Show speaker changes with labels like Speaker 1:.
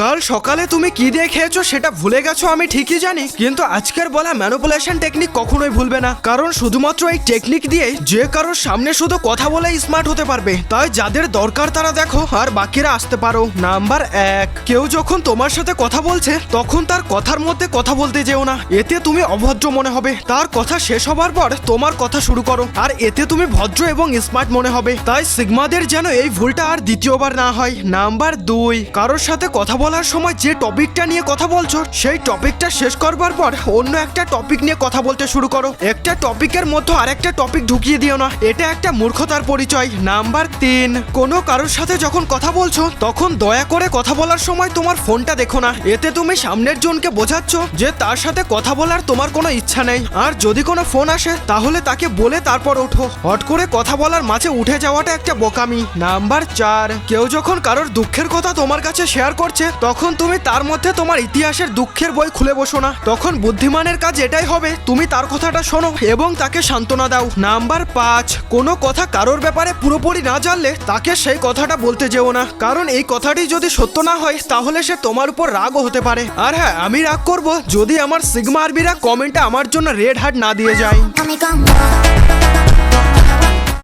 Speaker 1: কাল সকালে তুমি কি দিয়ে খেয়েছো সেটা ভুলে গেছো, আমি ঠিকই জানি। কিন্তু আজকের বলা ম্যানুপুলেশন টেকনিক কখনোই ভুলবে না। কারণ শুধুমাত্র এই টেকনিক দিয়ে যে কারোর সামনে শুধু কথা বলে স্মার্ট হতে পারবে। তাই যাদের দরকার তারা দেখো, আর বাকিরা আসতে পারো। নাম্বার এক, কেউ যখন তোমার সাথে কথা বলছে, তখন তার কথার মধ্যে কথা বলতে যেও না। এতে তুমি অভদ্র মনে হবে। তার কথা শেষ হবার পর তোমার কথা শুরু করো। আর এতে তুমি ভদ্র এবং স্মার্ট মনে হবে। তাই সিগমাদের যেন এই ভুলটা আর দ্বিতীয়বার না হয়। নাম্বার দুই, কারোর সাথে কথা বলার সময় যে টপিকটা নিয়ে কথা বলছো, সেই টপিকটা শেষ করবার পর অন্য একটা টপিক নিয়ে কথা বলতে শুরু করো। একটা টপিকের মধ্যে আরেকটা টপিক ঢুকিয়ে দিও না। এটা একটা মূর্খতার পরিচয়। নাম্বার তিন, কোনো কারোর সাথে যখন কথা বলছো, তখন দয়া করে কথা বলার সময় তোমার ফোনটা দেখো না। এতে তুমি সামনের জনকে বোঝাচ্ছ যে তার সাথে কথা বলার তোমার কোনো ইচ্ছা নেই। আর যদি কোনো ফোন আসে, তাহলে তাকে বলে তারপর ওঠো। হট করে কথা বলার মাঝে উঠে যাওয়াটা একটা বোকামি। নাম্বার চার, কেউ যখন কারোর দুঃখের কথা তোমার কাছে শেয়ার করছে তখন তুমি তার মধ্যে তোমার ইতিহাসের দুঃখের বই খুলে বসো না। তখন বুদ্ধিমানের কাজ এটাই হবে, তুমি তার কথাটা শোনো এবং তাকে সান্ত্বনা দাও। নাম্বার পাঁচ, কোনো কথা কারোর ব্যাপারে পুরোপুরি না জানলে তাকে সেই কথাটা বলতে যেও না। কারণ এই কথাটি যদি সত্য না হয়, তাহলে সে তোমার উপর রাগও হতে পারে। আর হ্যাঁ আমি রাগ করব যদি আমার সিগমা আরবিরা কমেন্টে আমার জন্য রেড হার্ট না দিয়ে যায়।